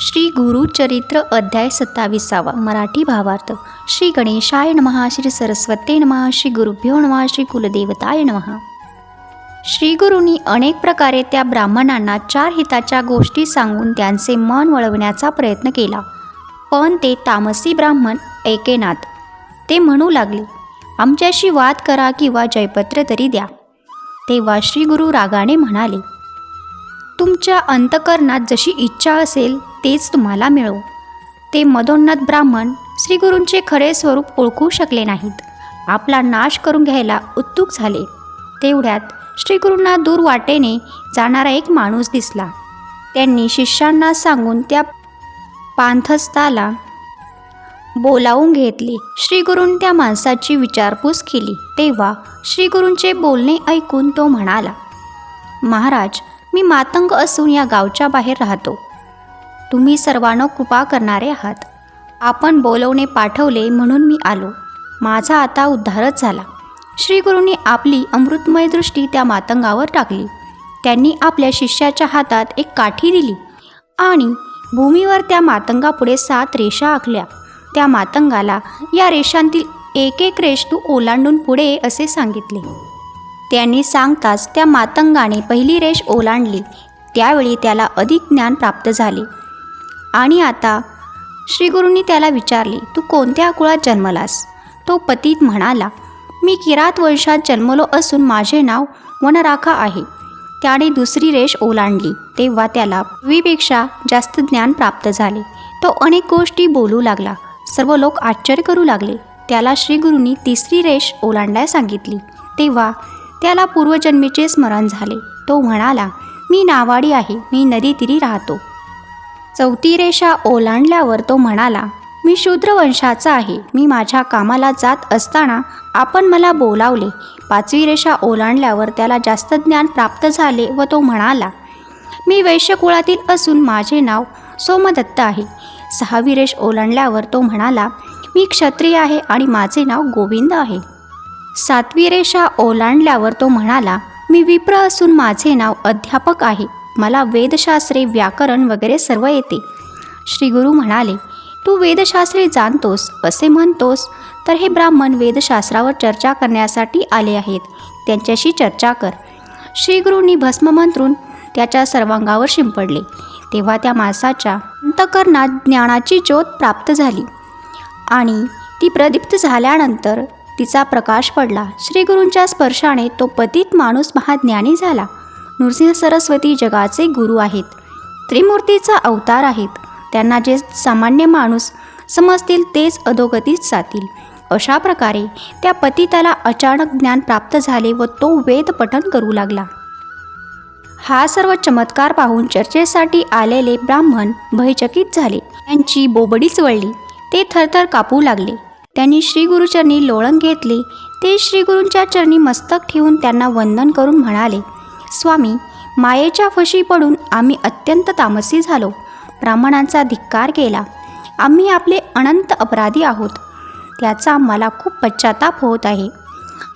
श्री गुरुचरित्र अध्याय सत्तावीसावा. मराठी भावार्थ. श्री गणेशाय नमः श्री सरस्वते नमः श्री गुरुभ्यो नमः श्री कुलदेवताय नमः श्री गुरूंनी अनेक प्रकारे त्या ब्राह्मणांना चार हिताच्या गोष्टी सांगून त्यांचे मन वळवण्याचा प्रयत्न केला. पण ते तामसी ब्राह्मण ऐकेनात ते म्हणू लागले आमच्याशी वाद करा किंवा जयपत्र तरी द्या. तेव्हा श्री गुरु रागाने म्हणाले तुमच्या अंतकरणात जशी इच्छा असेल तेच तुम्हाला मिळो. ते मदोन्नत ब्राह्मण श्रीगुरूंचे खरे स्वरूप ओळखू शकले नाहीत. आपला नाश करून घ्यायला उत्सुक झाले. तेवढ्यात श्रीगुरूंना दूर वाटेने जाणारा एक माणूस दिसला. त्यांनी शिष्यांना सांगून त्या पांथस्थाला बोलावून घेतले. श्रीगुरूं त्या माणसाची विचारपूस केली. तेव्हा श्रीगुरूंचे बोलणे ऐकून तो म्हणाला महाराज मी मातंग असून या गावच्या बाहेर राहतो. तुम्ही सर्वांना कृपा करणारे आहात. आपण बोलवणे पाठवले म्हणून मी आलो. माझा आता उद्धारच झाला. श्रीगुरूंनी आपली अमृतमय दृष्टी त्या मातंगावर टाकली. त्यांनी आपल्या शिष्याच्या हातात एक काठी दिली आणि भूमीवर त्या मातंगापुढे सात रेषा आखल्या. त्या मातंगाला या रेषांतील एक एक रेष तू ओलांडून पुढे असे सांगितले. त्यांनी सांगताच त्या मातंगाने पहिली रेष ओलांडली. त्यावेळी त्याला अधिक ज्ञान प्राप्त झाले. आणि आता? श्रीगुरूंनी त्याला विचारले तू कोणत्या कुळात जन्मलास? तो पतीत म्हणाला मी किरात वंशात जन्मलो असून माझे नाव वनराखा आहे. त्याने दुसरी रेष ओलांडली तेव्हा त्याला पूर्वीपेक्षा जास्त ज्ञान प्राप्त झाले. तो अनेक गोष्टी बोलू लागला सर्व लोक आश्चर्य करू लागले. त्याला श्रीगुरूंनी तिसरी रेष ओलांडायला सांगितली. तेव्हा त्याला पूर्वजन्मीचे स्मरण झाले. तो म्हणाला मी नावाडी आहे मी नदीतीरी राहतो. चौथी रेषा ओलांडल्यावर तो म्हणाला मी शूद्र वंशाचा आहे. मी माझ्या कामाला जात असताना आपण मला बोलावले. पाचवी रेषा ओलांडल्यावर त्याला जास्त ज्ञान प्राप्त झाले व तो म्हणाला मी वैश्यकुळातील असून माझे नाव सोमदत्त आहे. सहावी रेष ओलांडल्यावर तो म्हणाला मी क्षत्रिय आहे आणि माझे नाव गोविंद आहे. सातवी रेषा ओलांडल्यावर तो म्हणाला मी विप्र असून माझे नाव अध्यापक आहे. मला वेदशास्त्रे व्याकरण वगैरे सर्व येते. श्री गुरु म्हणाले तू वेदशास्त्रे जाणतोस असे म्हणतोस? तर हे ब्राह्मण वेदशास्त्रावर चर्चा करण्यासाठी आले आहेत. त्यांच्याशी चर्चा कर. श्रीगुरूंनी भस्म मंत्रून त्याच्या सर्वांगावर शिंपडले. तेव्हा त्या माणसाच्या अंतकरणात ज्ञानाची ज्योत प्राप्त झाली. आणि ती प्रदीप्त झाल्यानंतर तिचा प्रकाश पडला. श्रीगुरूंच्या स्पर्शाने तो पतित माणूस महाज्ञानी झाला. नृसिंह सरस्वती जगाचे गुरु आहेत. त्रिमूर्तीचा अवतार आहेत. त्यांना जे सामान्य माणूस समजतील तेच अधोगतीत जातील. अशा प्रकारे त्या पतिताला अचानक ज्ञान प्राप्त झाले व तो वेद पठन करू लागला. हा सर्व चमत्कार पाहून चर्चेसाठी आलेले ब्राह्मण भयचकित झाले. त्यांची बोबडीच वळली. ते थरथर कापू लागले. त्यांनी श्रीगुरुचरणी लोळण घेतले. ते श्रीगुरूंच्या चरणी मस्तक ठेवून त्यांना वंदन करून म्हणाले स्वामी मायेच्या फशी पडून आम्ही अत्यंत तामसी झालो. ब्राह्मणांचा धिक्कार केला. आम्ही आपले अनंत अपराधी आहोत. त्याचा मला खूप पश्चाताप होत आहे.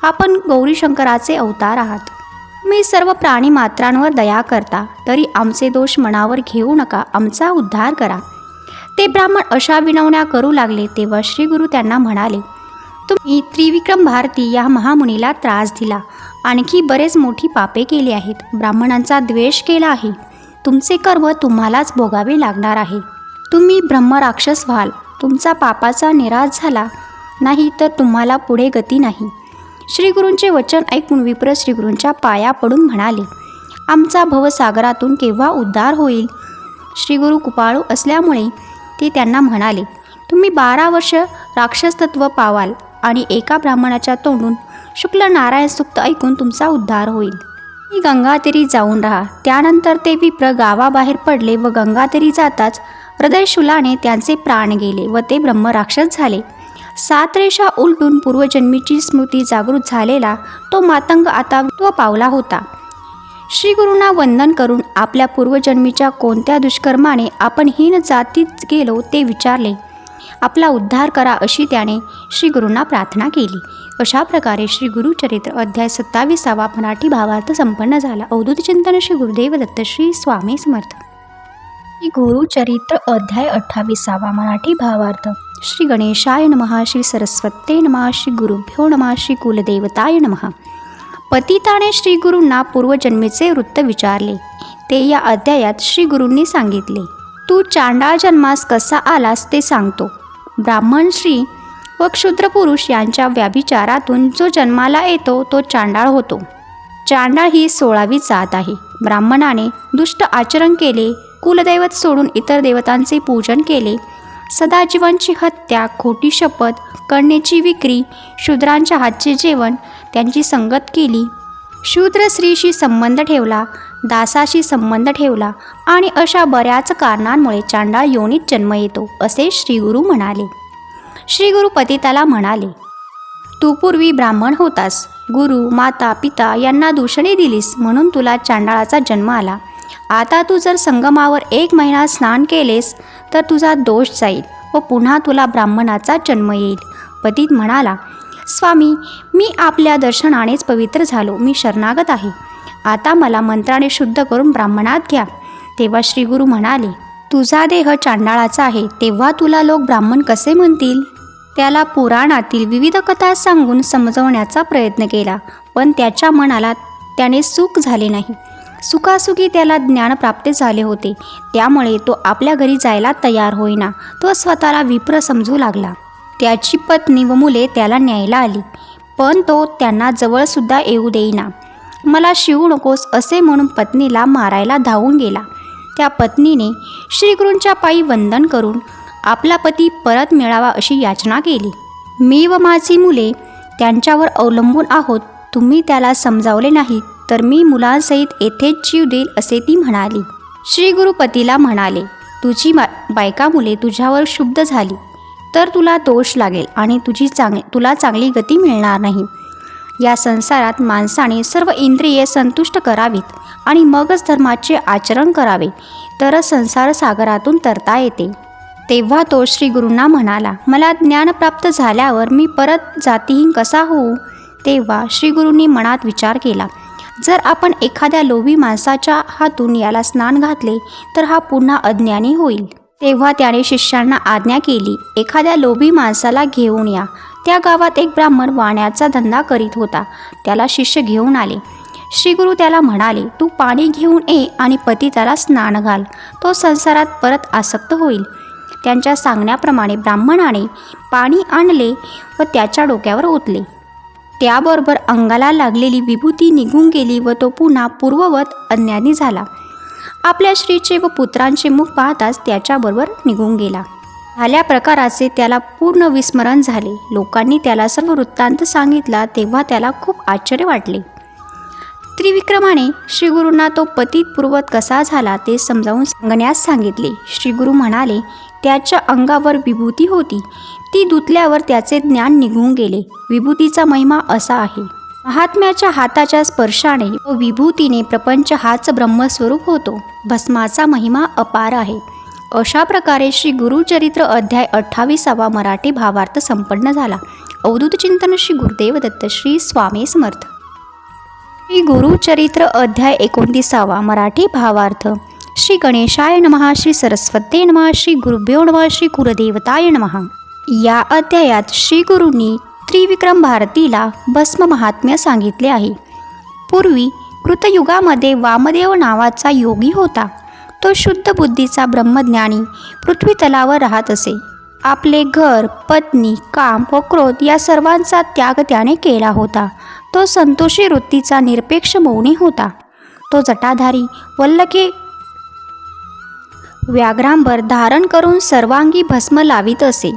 आपण गौरीशंकराचे अवतार आहात. मी सर्व प्राणी मात्रांवर दया करता तरी आमचे दोष मनावर घेऊ नका आमचा उद्धार करा. ते ब्राह्मण अशा विनवण्या करू लागले तेव्हा श्रीगुरु त्यांना म्हणाले तुम्ही त्रिविक्रम भारती या महामुनीला त्रास दिला. आणखी बरेच मोठी पापे केली आहेत. ब्राह्मणांचा द्वेष केला आहे. तुमचे कर्म तुम्हालाच भोगावे लागणार आहे. तुम्ही ब्रह्मराक्षस व्हाल. तुमचा पापाचा निराश झाला. नाही तर तुम्हाला पुढे गती नाही. श्रीगुरूंचे वचन ऐकून विप्र श्रीगुरूंच्या पाया पडून म्हणाले आमचा भवसागरातून केव्हा उद्धार होईल? श्रीगुरू कुपाळू असल्यामुळे ते त्यांना म्हणाले तुम्ही बारा वर्ष राक्षसतत्व पावाल आणि एका ब्राह्मणाच्या तोंडून शुक्ल नारायण सुक्त ऐकून तुमचा उद्धार होईल. मी गंगातीरी जाऊन राहा. त्यानंतर ते विप्र गावाबाहेर पडले व गंगातीरी जाताच हृदयशुलाने त्यांचे प्राण गेले व ते ब्रह्मराक्षस झाले. सात रेषा उलटून पूर्वजन्मीची स्मृती जागृत झालेला तो मातंग आता तो पावला होता. श्रीगुरूंना वंदन करून आपल्या पूर्वजन्मीच्या कोणत्या दुष्कर्माने आपण हीन जातीत गेलो ते विचारले. आपला उद्धार करा अशी त्याने श्रीगुरूंना प्रार्थना केली. अशा प्रकारे श्री गुरुचरित्र अध्याय सत्तावीसावा मराठी भावार्थ संपन्न झाला? अवधूत चिंतन श्री गुरुदेव दत्त श्री स्वामी समर्थ. श्री गुरुचरित्र अध्याय अठ्ठावीसावा मराठी भावार्थ. श्री गणेशाय नमः श्री सरस्वते नमः श्री गुरुभ्यो नमः श्री कुलदेवताय नमः. पतिताने श्री गुरूंना पूर्वजन्मीचे वृत्त विचारले. ते या अध्यायात श्री गुरूंनी सांगितले तू चांडाळ जन्मास कसा आलास ते सांगतो. ब्राह्मण श्री व क्षुद्र पुरुष यांच्या व्याभिचारातून जो जन्माला येतो तो चांडाळ होतो. चांडाळ ही सोळावी जात आहे. ब्राह्मणाने दुष्ट आचरण केले कुलदैवत सोडून इतर देवतांचे पूजन केले. सदाजीवांची हत्या खोटी शपथ कन्येची विक्री शूद्रांच्या हातचे जेवण त्यांची संगत केली. शूद्र स्त्रीशी संबंध ठेवला दासाशी संबंध ठेवला आणि अशा बऱ्याच कारणांमुळे चांडाळ योनीत जन्म येतो असे श्रीगुरू म्हणाले. श्री पतिताला म्हणाले तू पूर्वी ब्राह्मण होतास. गुरु माता पिता यांना दूषणे दिलीस म्हणून तुला चांडाळाचा जन्म आला. आता तू जर संगमावर एक महिना स्नान केलेस तर तुझा दोष जाईल व पुन्हा तुला ब्राह्मणाचा जन्म येईल. पतित म्हणाला स्वामी मी आपल्या दर्शनानेच पवित्र झालो. मी शरणागत आहे. आता मला मंत्राने शुद्ध करून ब्राह्मणात घ्या. तेव्हा श्रीगुरु म्हणाले तुझा देह चांडाळाचा आहे तेव्हा तुला लोक ब्राह्मण कसे म्हणतील? त्याला पुराणातील विविध कथा सांगून समजवण्याचा प्रयत्न केला पण त्याच्या मनाला त्याने सुख झाले नाही. सुखासुखी त्याला ज्ञान प्राप्त झाले होते. त्यामुळे तो आपल्या घरी जायला तयार होईना तो स्वतःला विप्र समजू लागला. त्याची पत्नी व मुले त्याला न्यायला आली पण तो त्यांना जवळसुद्धा येऊ देईना. मला शिवू नकोस असे म्हणून पत्नीला मारायला धावून गेला. त्या पत्नीने श्रीगुरूंच्या पायी वंदन करून आपला पती परत मिळावा अशी याचना केली. मी व माझी मुले त्यांच्यावर अवलंबून आहोत. तुम्ही त्याला समजावले नाही तर मी मुलांसहित येथेच जीव देईल असे ती म्हणाली. श्री गुरुपतीला म्हणाले तुझी बा बायका मुले तुझ्यावर शुद्ध झाली. तर तुला दोष लागेल आणि तुझी चांग तुला चांगली गती मिळणार नाही. या संसारात माणसाने सर्व इंद्रिये संतुष्ट करावीत. आणि मगच धर्माचे आचरण करावे. तरच संसार सागरातून तरता येते. तेव्हा तो श्री गुरूंना म्हणाला मला ज्ञान प्राप्त झाल्यावर मी परत जातीहीन कसा होऊ? तेव्हा श्री गुरूंनी मनात विचार केला जर आपण एखाद्या लोभी माणसाच्या हातून याला स्नान घातले तर हा पुन्हा अज्ञानी होईल. तेव्हा त्याने शिष्यांना आज्ञा केली एखाद्या लोभी माणसाला घेऊन या. त्या गावात एक ब्राह्मण वाण्याचा धंदा करीत होता. त्याला शिष्य घेऊन आले. श्रीगुरु त्याला म्हणाले तू पाणी घेऊन ये आणि पती त्याला स्नान घाल. तो संसारात परत आसक्त होईल. त्यांच्या सांगण्याप्रमाणे ब्राह्मणाने पाणी आणले व त्याच्या डोक्यावर ओतले. त्याबरोबर अंगाला लागलेली विभूती निघून गेली व तो पुन्हा पूर्ववत अज्ञानी झाला. आपल्या स्त्रीचे व पुत्रांचे मुख पाहताच त्याच्याबरोबर निघून गेला. झाल्या प्रकाराचे त्याला पूर्ण विस्मरण झाले. लोकांनी त्याला सर्व वृत्तांत सांगितला तेव्हा त्याला खूप आश्चर्य वाटले. त्रिविक्रमाने श्रीगुरूंना तो पतीत पूर्वत कसा झाला ते समजावून सांगण्यास सांगितले. श्रीगुरू म्हणाले त्याच्या अंगावर विभूती होती. ती धुतल्यावर त्याचे ज्ञान निघून गेले. विभूतीचा महिमा असा आहे. महात्म्याच्या हाताच्या स्पर्शाने व विभूतीने प्रपंच हाच ब्रह्मस्वरूप होतो. भस्माचा महिमा अपार आहे. अशा प्रकारे श्री गुरुचरित्र अध्याय अठ्ठावीसावा मराठी भावार्थ संपन्न झाला. अवधूत चिंतन श्री गुरुदेव दत्त श्री स्वामी समर्थ. श्री गुरुचरित्र अध्याय एकोणतीसावा मराठी भावार्थ. श्री गणेशाय नमहा श्री सरस्वते नमः श्री गुरुभ्यो नमः श्री कुलदेवताय नमः. या अध्यायात श्री गुरूंनी त्रिविक्रम भारतीला भस्म महात्म्य सांगितले आहे. पूर्वी कृतयुगामध्ये वामदेव नावाचा योगी होता. तो शुद्ध बुद्धीचा ब्रह्मज्ञानी पृथ्वीतलावर राहत असे. आपले घर पत्नी काम व क्रोध या सर्वांचा त्याग त्याने केला होता. तो संतोषी वृत्तीचा निरपेक्ष मौनी होता. तो जटाधारी वल्लखे व्याघ्रांवर धारण करून सर्वांगी भस्म लावित असे.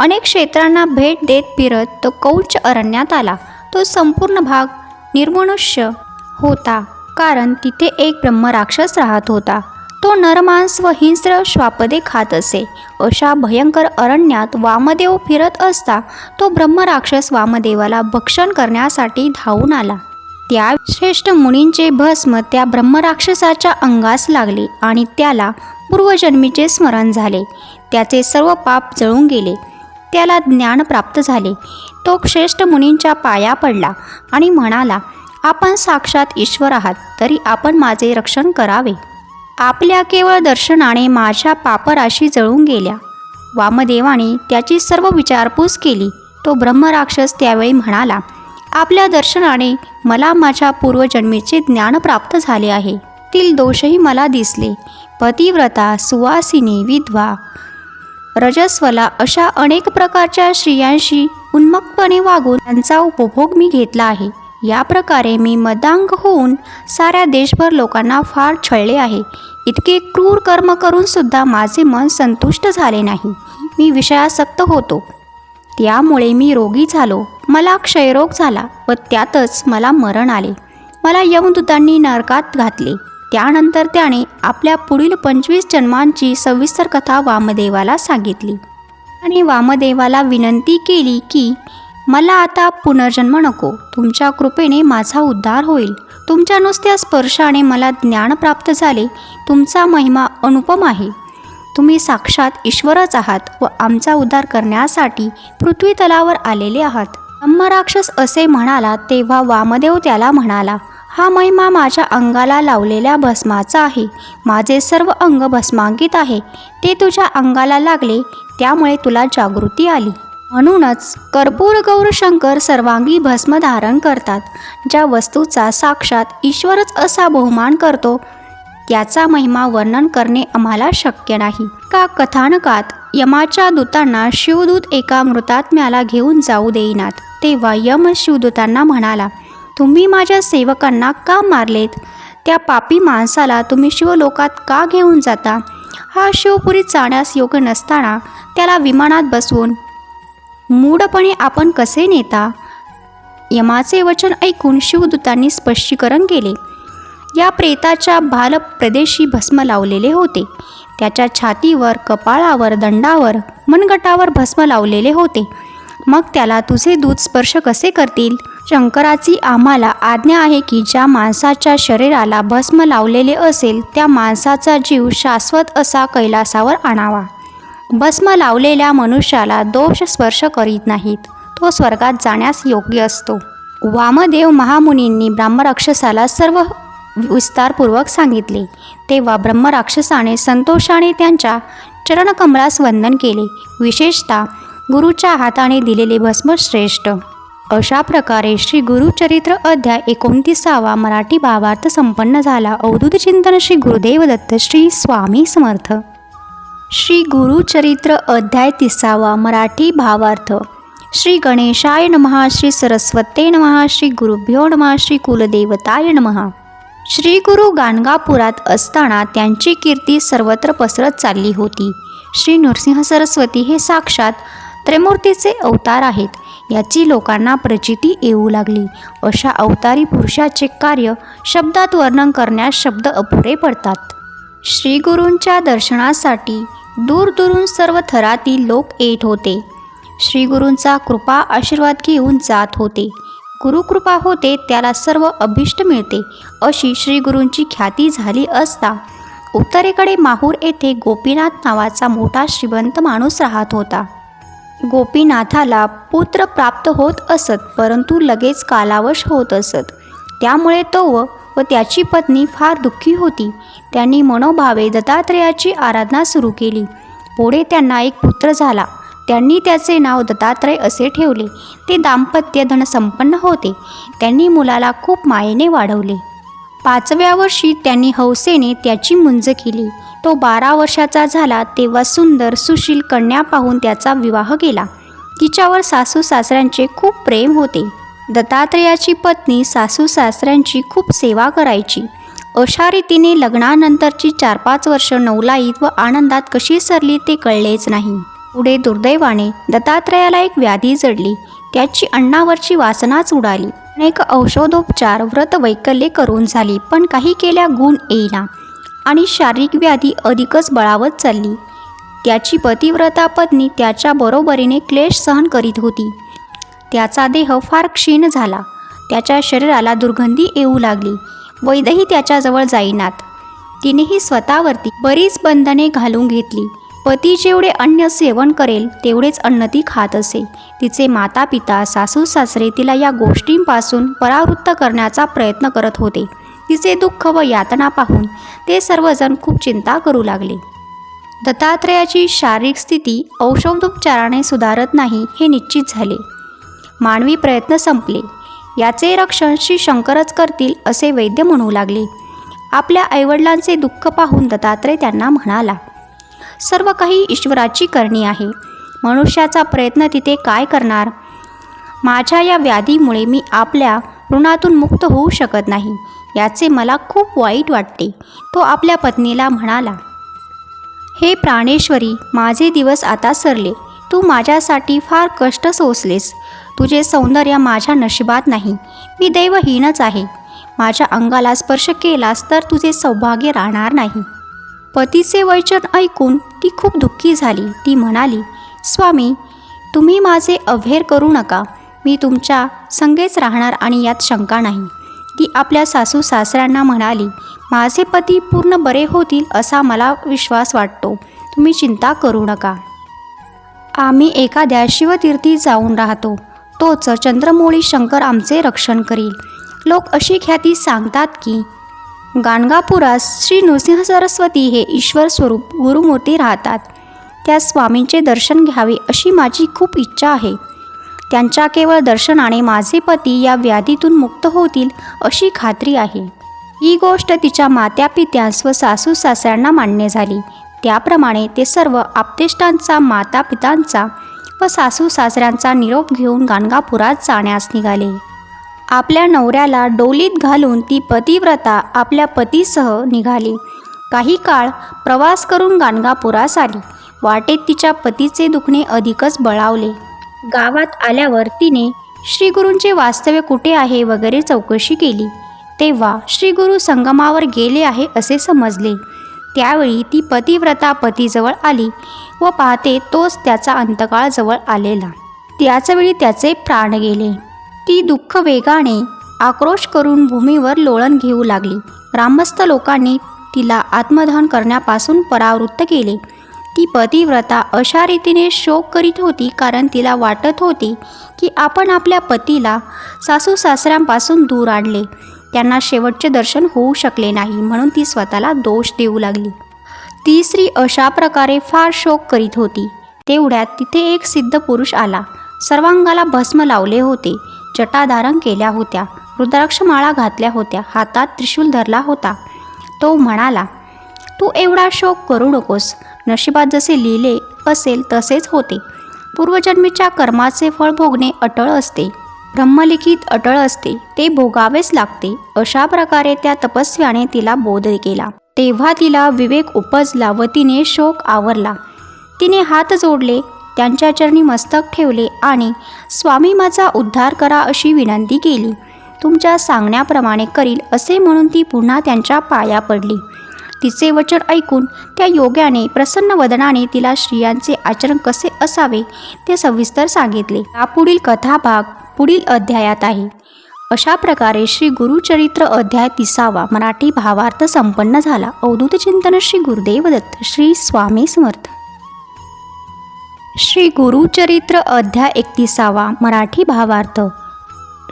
अनेक क्षेत्रांना भेट देत फिरत तो कौच अरण्यात आला. तो संपूर्ण भाग निर्मनुष्य होता कारण तिथे एक ब्रह्मराक्षस राहत होता. तो नरमांस व हिंस्र श्वापदे खात असे. अशा भयंकर अरण्यात वामदेव फिरत असता तो ब्रह्मराक्षस वामदेवाला भक्षण करण्यासाठी धावून आला. त्या श्रेष्ठ मुनींचे भस्म त्या ब्रह्मराक्षसाच्या अंगास लागले आणि त्याला पूर्वजन्मीचे स्मरण झाले. त्याचे सर्व पाप जळून गेले. त्याला ज्ञान प्राप्त झाले. तो श्रेष्ठ मुनींच्या पाया पडला आणि म्हणाला आपण साक्षात ईश्वर आहात तरी आपण माझे रक्षण करावे. आपल्या केवळ दर्शनाने माझ्या पापराशी जळून गेल्या. वामदेवाने त्याची सर्व विचारपूस केली. तो ब्रह्मराक्षस त्यावेळी म्हणाला आपल्या दर्शनाने मला माझ्या पूर्वजन्मीचे ज्ञान प्राप्त झाले आहे. तील दोषही मला दिसले. पतिव्रता सुवासिनी विधवा रजस्वला अशा अनेक प्रकारच्या स्त्रियांशी उन्मक्तपणे वागून त्यांचा उपभोग मी घेतला आहे. या प्रकारे मी मदांग होऊन साऱ्या देशभर लोकांना फार छळले आहे. इतके क्रूर कर्म करून सुद्धा माझे मन संतुष्ट झाले नाही. मी विषयासक्त होतो. त्यामुळे मी रोगी झालो. मला क्षयरोग झाला व त्यातच मला मरण आले. मला यमदूतांनी नरकात घातले. त्यानंतर त्याने आपल्या पुढील पंचवीस जन्मांची सविस्तर कथा वामदेवाला सांगितली. आणि वामदेवाला विनंती केली की मला आता पुनर्जन्म नको. तुमच्या कृपेने माझा उद्धार होईल. तुमच्या नुसत्या स्पर्शाने मला ज्ञान प्राप्त झाले. तुमचा महिमा अनुपम आहे. तुम्ही साक्षात ईश्वरच आहात व आमचा उद्धार करण्यासाठी पृथ्वी तलावर आलेले आहात. ब्रह्मराक्षस असे म्हणाला तेव्हा वामदेव त्याला म्हणाला हा महिमा माझ्या अंगाला लावलेल्या भस्माचा आहे. माझे सर्व अंग भस्मांकित आहे. ते तुझ्या अंगाला लागले. त्यामुळे तुला जागृती आली. म्हणूनच कर्पूर गौरशंकर सर्वांगी भस्म धारण करतात. ज्या वस्तूचा साक्षात ईश्वरच असा बहुमान करतो त्याचा महिमा वर्णन करणे आम्हाला शक्य नाही. का कथानकात यमाच्या दूतांना शिवदूत एका मृतात्म्याला घेऊन जाऊ देईनात. तेव्हा यम शिवदूतांना म्हणाला तुम्ही माझ्या सेवकांना का मारलेत? त्या पापी माणसाला तुम्ही शिवलोकात का घेऊन जाता? हा शिवपुरीत जाण्यास योग्य नसताना त्याला विमानात बसवून मूढपणे आपण कसे नेता? यमाचे वचन ऐकून शिवदूतांनी स्पष्टीकरण केले. या प्रेताच्या भाल प्रदेशी भस्म लावलेले होते. त्याच्या छातीवर कपाळावर दंडावर मनगटावर भस्म लावलेले होते. मग त्याला तुझे दूध स्पर्श कसे करतील? शंकराची आम्हाला आज्ञा आहे की ज्या माणसाच्या शरीराला भस्म लावलेले असेल त्या माणसाचा जीव शाश्वत असा कैलासावर आणावा. भस्म लावलेल्या मनुष्याला दोष स्पर्श करीत नाहीत. तो स्वर्गात जाण्यास योग्य असतो. वामदेव महामुनींनी ब्रह्मराक्षसाला सर्व विस्तारपूर्वक सांगितले. तेव्हा ब्रह्मराक्षसाने संतोषाने त्यांच्या चरणकमळास वंदन केले. विशेषतः गुरुच्या हाताने दिलेले भस्म श्रेष्ठ. अशा प्रकारे श्री गुरुचरित्र अध्याय एकोणतीसावा मराठी भावार्थ संपन्न झाला. अवधूत चिंतन श्री गुरुदेव दत्त श्री स्वामी समर्थ. श्री गुरुचरित्र अध्याय तिसावा मराठी भावार्थ. श्री गणेशाय नमहा श्री सरस्वते नमहा श्री गुरुभ्यो नमहा श्री कुलदेवताय नमहा श्री गुरु गाणगापुरात असताना त्यांची कीर्ती सर्वत्र पसरत चालली होती. श्री नृसिंह सरस्वती हे साक्षात त्रिमूर्तीचे अवतार आहेत. याची लोकांना प्रचिती येऊ लागली. अशा अवतारी पुरुषाचे कार्य शब्दात वर्णन करण्यास शब्द अपुरे पडतात. श्रीगुरूंच्या दर्शनासाठी दूरदूरून सर्व थरातील लोक येत होते. श्रीगुरूंचा कृपा आशीर्वाद घेऊन जात होते. गुरुकृपा होते त्याला सर्व अभिष्ट मिळते अशी श्रीगुरूंची ख्याती झाली असता उत्तरेकडे माहूर येथे गोपीनाथ नावाचा मोठा श्रीमंत माणूस राहत होता. गोपीनाथाला पुत्र प्राप्त होत असत परंतु लगेच कालावश होत असत. त्यामुळे तो व त्याची पत्नी फार दुःखी होती. त्यांनी मनोभावे दत्तात्रेयाची आराधना सुरू केली. पुढे त्यांना एक पुत्र झाला. त्यांनी त्याचे नाव दत्तात्रय असे ठेवले. ते दाम्पत्य धनसंपन्न होते. त्यांनी मुलाला खूप मायेने वाढवले. पाचव्या वर्षी त्यांनी हौसेने त्याची मुंज केली. तो बारा वर्षाचा झाला तेव्हा सुंदर सुशील कन्या पाहून त्याचा विवाह केला. तिच्यावर सासू सासऱ्यांचे खूप प्रेम होते. दत्तात्रेयाची पत्नी सासू सासऱ्यांची खूप सेवा करायची. अशा रीतीने लग्नानंतरची चार पाच वर्ष नवलाईत व आनंदात कशी सरली ते कळलेच नाही. पुढे दुर्दैवाने दत्तात्रेयाला एक व्याधी जडली. त्याची अन्नावरची वासनाच उडाली. अनेक औषधोपचार व्रत वैकल्ये करून झाली पण काही केल्या गुण येईना आणि शारीरिक व्याधी अधिकच बळावत चालली. त्याची पतिव्रता पत्नी त्याच्या बरोबरीने क्लेश सहन करीत होती. त्याचा देह फार क्षीण झाला. त्याच्या शरीराला दुर्गंधी येऊ लागली. वैदही त्याच्याजवळ जाईनात. तिनेही स्वतःवरती बरीच बंधने घालून घेतली. पती जेवढे अन्न सेवन करेल तेवढेच अन्न ती खात असे. तिचे माता पिता सासू सासरे तिला या गोष्टींपासून परावृत्त करण्याचा प्रयत्न करत होते. तिचे दुःख व यातना पाहून ते सर्वजण खूप चिंता करू लागले. दत्तात्रेयाची शारीरिक स्थिती औषधोपचाराने सुधारत नाही हे निश्चित झाले. मानवी प्रयत्न संपले. याचे रक्षण श्री शंकरच करतील असे वैद्य म्हणू लागले. आपल्या आईवडिलांचे दुःख पाहून दत्तात्रय त्यांना म्हणाला सर्व काही ईश्वराची करणी आहे. मनुष्याचा प्रयत्न तिथे काय करणार? माझ्या या व्याधीमुळे मी आपल्या ऋणातून मुक्त होऊ शकत नाही. याचे मला खूप वाईट वाटते. तो आपल्या पत्नीला म्हणाला हे प्राणेश्वरी माझे दिवस आता सरले. तू माझ्यासाठी फार कष्ट सोसलेस. तुझे सौंदर्य माझ्या नशिबात नाही. मी दैवहीनच आहे. माझ्या अंगाला स्पर्श केलास तर तुझे सौभाग्य राहणार नाही. पतीचे वचन ऐकून ती खूप दुःखी झाली. ती म्हणाली स्वामी तुम्ही माझे अव्हेर करू नका. मी तुमच्या संगेच राहणार आणि यात शंका नाही. ती आपल्या सासू सासऱ्यांना म्हणाली माझे पती पूर्ण बरे होतील असा मला विश्वास वाटतो. तुम्ही चिंता करू नका. आम्ही एखाद्या शिवतीर्थी जाऊन राहतो. तोच चंद्रमोळी शंकर आमचे रक्षण करील. लोक अशी ख्याती सांगतात की गाणगापुरात श्री नृसिंह सरस्वती हे ईश्वर स्वरूप गुरुमूर्ती राहतात. त्या स्वामींचे दर्शन घ्यावे अशी माझी खूप इच्छा आहे. त्यांच्या केवळ दर्शनाने माझे पती या व्याधीतून मुक्त होतील अशी खात्री आहे. ही गोष्ट तिच्या मात्या पित्यास व सासू सासऱ्यांना मान्य झाली. त्याप्रमाणे ते सर्व आपतेष्टांचा माता पितांचा व सासू सासऱ्यांचा निरोप घेऊन गाणगापुरात जाण्यास निघाले. आपल्या नवऱ्याला डोलीत घालून ती पतिव्रता आपल्या पतीसह निघाली. काही काळ प्रवास करून गाणगापुरास आली. वाटेत तिच्या पतीचे दुखणे अधिकच बळावले. गावात आल्यावर तिने श्रीगुरूंचे वास्तव्य कुठे आहे वगैरे चौकशी केली. तेव्हा श्रीगुरू संगमावर गेले आहे असे समजले. त्यावेळी ती पतिव्रता पतीजवळ आली व पाहते तोच त्याचा अंतकाळ जवळ आलेला. त्याचवेळी त्याचे प्राण गेले. ती दुःख वेगाने आक्रोश करून भूमीवर लोळण घेऊ लागली. ग्रामस्थ लोकांनी तिला आत्मदहन करण्यापासून परावृत्त केले. ती पतिव्रता अशा रीतीने शोक करीत होती कारण तिला वाटत होती की आपण आपल्या पतीला सासू सासऱ्यांपासून दूर आणले. त्यांना शेवटचे दर्शन होऊ शकले नाही म्हणून ती स्वतःला दोष देऊ लागली. ती स्त्री अशा प्रकारे फार शोक करीत होती. तेवढ्यात तिथे एक सिद्ध पुरुष आला. सर्वांगाला भस्म लावले होते. जटाधारण केल्या होत्या. रुद्राक्षमाळा घातल्या होत्या. हातात त्रिशूल धरला होता. तो म्हणाला तू एवढा शोक करू नकोस. नशिबात जसे लिहिले असेल तसेच होते. पूर्वजन्मीच्या कर्माचे फळ भोगणे अटळ असते. ब्रह्मलिखित अटळ असते ते भोगावेच लागते. अशा प्रकारे त्या तपस्व्याने तिला बोध केला. तेव्हा तिला विवेक उपजला व तिने शोक आवरला. तिने हात जोडले त्यांच्या चरणी मस्तक ठेवले आणि स्वामी माझा उद्धार करा अशी विनंती केली. तुमच्या सांगण्याप्रमाणे करील असे म्हणून ती पुन्हा त्यांच्या पाया पडली. तिचे वचन ऐकून त्या योग्याने प्रसन्न वदनाने तिला स्त्रियांचे आचरण कसे असावे ते सविस्तर सांगितले. यापुढील कथाभाग पुढील अध्यायात आहे. अशा प्रकारे श्री गुरुचरित्र अध्याय तिसावा मराठी भावार्थ संपन्न झाला. अवधूत चिंतन श्री गुरुदेव दत्त श्री स्वामी समर्थ. श्री गुरुचरित्र अध्याय एकतिसावा मराठी भावार्थ.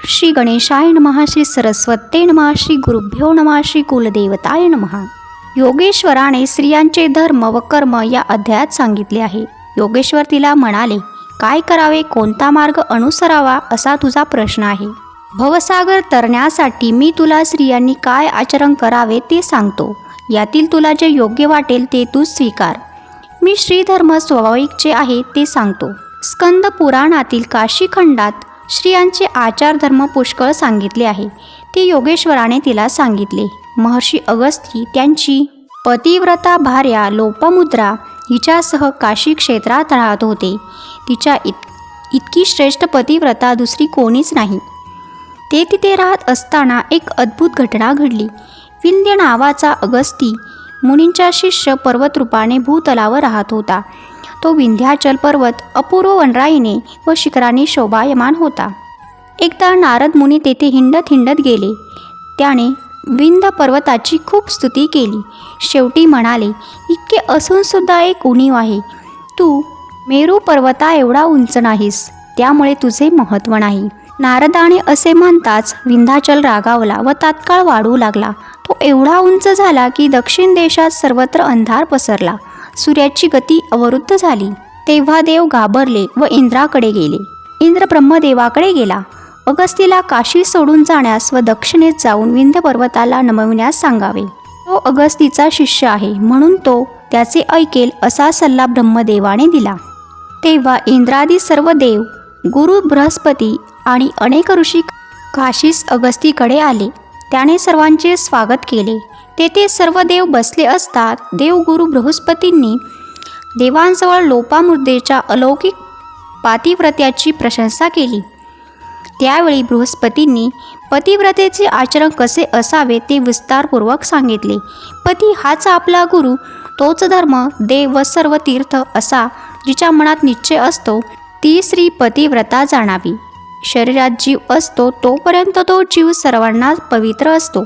श्री गणेशाय नमः श्री सरस्वते नमः श्री गुरुभ्यो नमः श्री कुलदेवताय नमः. योगेश्वराने स्त्रियांचे धर्म व कर्म या अध्यायात सांगितले आहे. योगेश्वर तिला म्हणाले काय करावे कोणता मार्ग अनुसरावा असा तुझा प्रश्न आहे. भवसागर तरण्यासाठी मी तुला स्त्रियांनी काय आचरण करावे ते सांगतो. यातील तुला जे योग्य वाटेल ते तू स्वीकार. मी श्रीधर्म स्वाभाविक जे आहे ते सांगतो. स्कंद पुराणातील काशीखंडात स्त्रियांचे आचारधर्म पुष्कळ सांगितले आहे. ते योगेश्वराने तिला सांगितले. महर्षी अगस्ती त्यांची पतिव्रता भार्या लोपमुद्रा हिच्यासह काशी क्षेत्रात राहत होते. तिच्या इत इतकी श्रेष्ठ पतिव्रता दुसरी कोणीच नाही. ते तिथे राहत असताना एक अद्भुत घटना घडली. विंध्य नावाचा अगस्ती मुनींच्या शिष्य पर्वतरूपाने भूतलावर राहत होता. तो विंध्याचल पर्वत अपूर्व वनराईने व शिखराने शोभायमान होता. एकदा नारद मुनी तेथे हिंडत हिंडत गेले. त्याने विंध्य पर्वताची खूप स्तुती केली. शेवटी म्हणाले इतके असूनसुद्धा एक उणीव आहे. तू मेरू पर्वता एवढा उंच नाहीस त्यामुळे तुझे महत्त्व नाही. नारदाने असे म्हणताच विंध्याचल रागावला व तात्काळ वाढू लागला. तो एवढा उंच झाला की दक्षिण देशात सर्वत्र अंधार पसरला. सूर्याची गती अवरुद्ध झाली. तेव्हा देव घाबरले व इंद्राकडे गेले. इंद्र ब्रह्मदेवाकडे गेला. अगस्तीला काशी सोडून जाण्यास व दक्षिणेत जाऊन विंध्य पर्वताला नमविण्यास सांगावे. तो अगस्तीचा शिष्य आहे म्हणून तो त्याचे ऐकेल असा सल्ला ब्रह्मदेवाने दिला. तेव्हा इंद्रादी सर्व देव गुरु बृहस्पती आणि अनेक ऋषी काशीस अगस्तीकडे आले. त्याने सर्वांचे स्वागत केले. तेथे सर्व देव बसले असतात. देवगुरु बृहस्पतींनी देवांजवळ लोपामुद्रेच्या अलौकिक पातिव्रत्याची प्रशंसा केली. त्यावेळी बृहस्पतींनी पतिव्रतेचे आचरण कसे असावे ते विस्तारपूर्वक सांगितले. पती हाच आपला गुरु तोच धर्म देव व सर्व तीर्थ असा जिच्या मनात निश्चय असतो ती स्त्री पतिव्रता जाणावी. शरीरात जीव असतो तोपर्यंत तो जीव सर्वांना पवित्र असतो.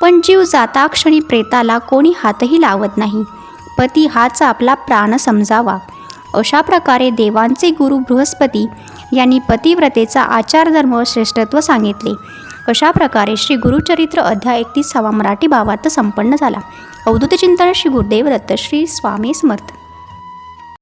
पण जीव जाता क्षणी प्रेताला कोणी हातही लावत नाही. पती हाच आपला प्राण समजावा. अशा प्रकारे देवांचे गुरु बृहस्पती यांनी पतिव्रतेचा आचारधर्म श्रेष्ठत्व सांगितले. अशा प्रकारे श्री गुरुचरित्र अध्याय एकतीसावा मराठी भावार्थ संपन्न झाला. अवधूत चिंतन श्री गुरुदेव दत्त श्री स्वामी समर्थ.